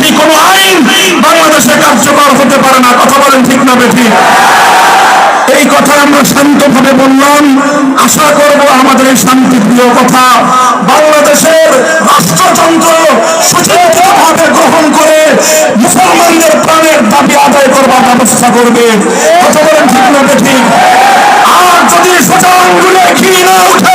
বিরোধী কোনো আইন? বাংলাদেশে কার্যকর হতে পারে না, কথা বলেন ঠিক না বেঠি? এই কথা আমরা শান্তভাবে বললাম। আশা করব আমাদের এই শান্তিপ্রিয় কথা, বাংলাদেশের রাষ্ট্রতন্ত্র সুচিন্তিতভাবে গ্রহণ করে মুসলমানদের প্রাণের দাবি আদায় করবার ব্যবস্থা করবে। কথা বলেন ঠিক না বেঠি? আর যদি সোজা আঙ্গুলে ঘি না উঠে